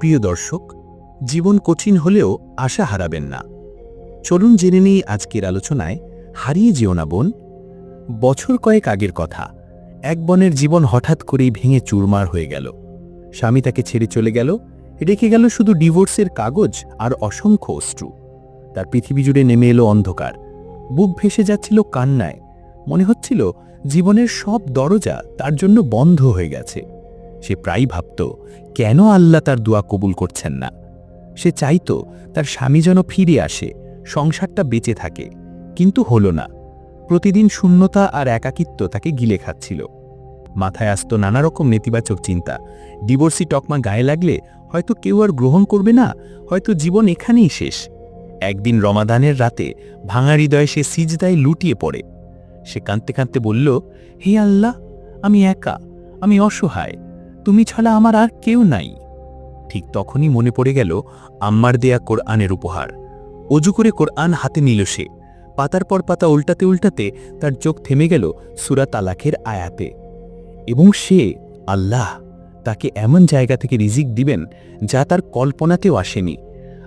প্রিয় দর্শক, জীবন কঠিন হলেও আশা হারাবেন না। চলুন জেনে নিই আজকের আলোচনায় হারিয়ে যেও না বোন। বছর কয়েক আগের কথা, এক বনের জীবন হঠাৎ করেই ভেঙে চুরমার হয়ে গেল। স্বামী তাকে ছেড়ে চলে গেল, রেখে গেল শুধু ডিভোর্সের কাগজ আর অসংখ্য অশ্রু। তার পৃথিবী জুড়ে নেমে এলো অন্ধকার। বুক ভেসে যাচ্ছিল কান্নায়। মনে হচ্ছিল জীবনের সব দরজা তার জন্য বন্ধ হয়ে গেছে। সে প্রায় ভাবত, কেন আল্লাহ তার দোয়া কবুল করছেন না? সে চাইত তার স্বামী যেন ফিরে আসে, সংসারটা বেঁচে থাকে, কিন্তু হলো না। প্রতিদিন শূন্যতা আর একাকিত্ব তাকে গিলে খাচ্ছিল। মাথায় আসত নানা রকম নেতিবাচক চিন্তা। ডিভোর্সি টকমা গায়ে লাগলে হয়তো কেউ আর গ্রহণ করবে না, হয়তো জীবন এখানেই শেষ। একদিন রমাদানের রাতে ভাঙা হৃদয়ে সে সিজদায় লুটিয়ে পড়ে। সে কাঁদতে কাঁদতে বলল, হে আল্লাহ, আমি একা, আমি অসহায় তুমি ছাড়া আমার আর কেউ নাই। ঠিক তখনই মনে পড়ে গেল আম্মার দেয়া কোরআনের উপহার। অজু করে কোরআন হাতে নিল সে। পাতার পর পাতা উল্টাতে উল্টাতে তার চোখ থেমে গেল সুরা তালাকের আয়াতে। এবং সে, আল্লাহ, তাকে এমন জায়গা থেকে রিজিক দিবেন যা তার কল্পনাতেও আসেনি।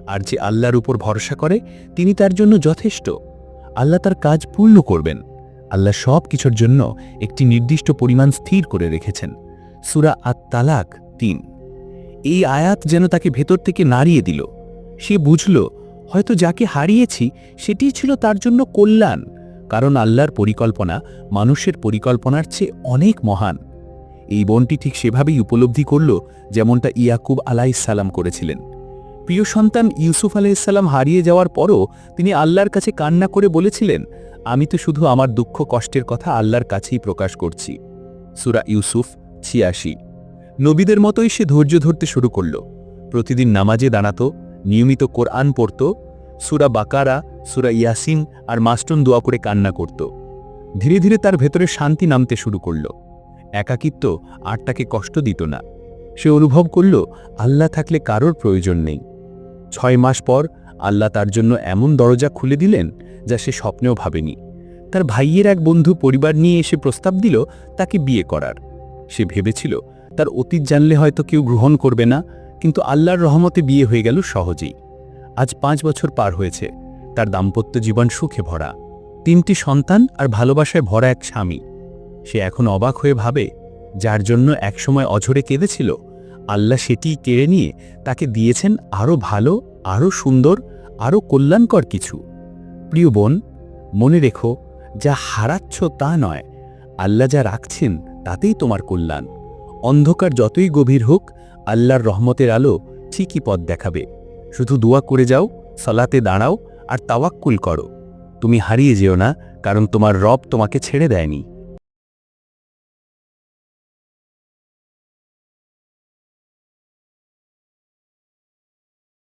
আর যে আল্লাহর উপর ভরসা করে, তিনি তার জন্য যথেষ্ট। আল্লাহ তার কাজ পূর্ণ করবেন। আল্লাহ সব কিছুর জন্য একটি নির্দিষ্ট পরিমাণ স্থির করে রেখেছেন। সুরা আত তালাক তিন। এই আয়াত যেন তাকে ভেতর থেকে নাড়িয়ে দিল। সে বুঝল, হয়তো যাকে হারিয়েছি সেটিই ছিল তার জন্য কল্যাণ, কারণ আল্লাহর পরিকল্পনা মানুষের পরিকল্পনার চেয়ে অনেক মহান। এই বনটি ঠিক সেভাবেই উপলব্ধি করল, যেমনটা ইয়াকুব আলাইসাল্লাম করেছিলেন। প্রিয় সন্তান, ইউসুফ আলাইসাল্লাম হারিয়ে যাওয়ার পরও তিনি আল্লাহর কাছে কান্না করে বলেছিলেন, আমি তো শুধু আমার দুঃখ কষ্টের কথা আল্লাহর কাছেই প্রকাশ করছি। সুরা ইউসুফ ছিয়াশি নবীদের মতোই সে ধৈর্য ধরতে শুরু করল। প্রতিদিন নামাজে দাঁড়াত, নিয়মিত কোরআন পড়ত, সুরা বাকারা, সুরা ইয়াসিন আর মাস্টন দোয়া করে কান্না করত। ধীরে ধীরে তার ভেতরে শান্তি নামতে শুরু করল। একাকিত্ব আর তাকে কষ্ট দিত না। সে অনুভব করল, আল্লাহ থাকলে কারোর প্রয়োজন নেই। ছয় মাস পর আল্লাহ তার জন্য এমন দরজা খুলে দিলেন যা সে স্বপ্নেও ভাবেনি। তার ভাইয়ের এক বন্ধু পরিবার নিয়ে এসে প্রস্তাব দিল তাকে বিয়ে করার। সে ভেবেছিল, তার অতীত জানলে হয়তো কেউ গ্রহণ করবে না, কিন্তু আল্লাহর রহমতে বিয়ে হয়ে গেল সহজেই। আজ পাঁচ বছর পার হয়েছে, তার দাম্পত্য জীবন সুখে ভরা। তিনটি সন্তান আর ভালোবাসায় ভরা এক স্বামী। সে এখন অবাক হয়ে ভাবে, যার জন্য একসময় অঝরে কেঁদেছিল, আল্লাহ সেটি কেড়ে নিয়ে তাকে দিয়েছেন আরও ভালো, আরও সুন্দর, আরও কল্যাণকর কিছু। প্রিয় বোন, মনে রেখো, যা হারাচ্ছ তা নয় আল্লাহ যা রাখছেন, তাতেই তোমার কল্যাণ। অন্ধকার যতই গভীর হোক, আল্লাহর রহমতের আলো ঠিকই পথ দেখাবে। শুধু দোয়া করে যাও, সলাতে দাঁড়াও আর তাওয়াক্কুল করো। তুমি হারিয়ে যেও না, কারণ তোমার রব তোমাকে ছেড়ে দেয়নি।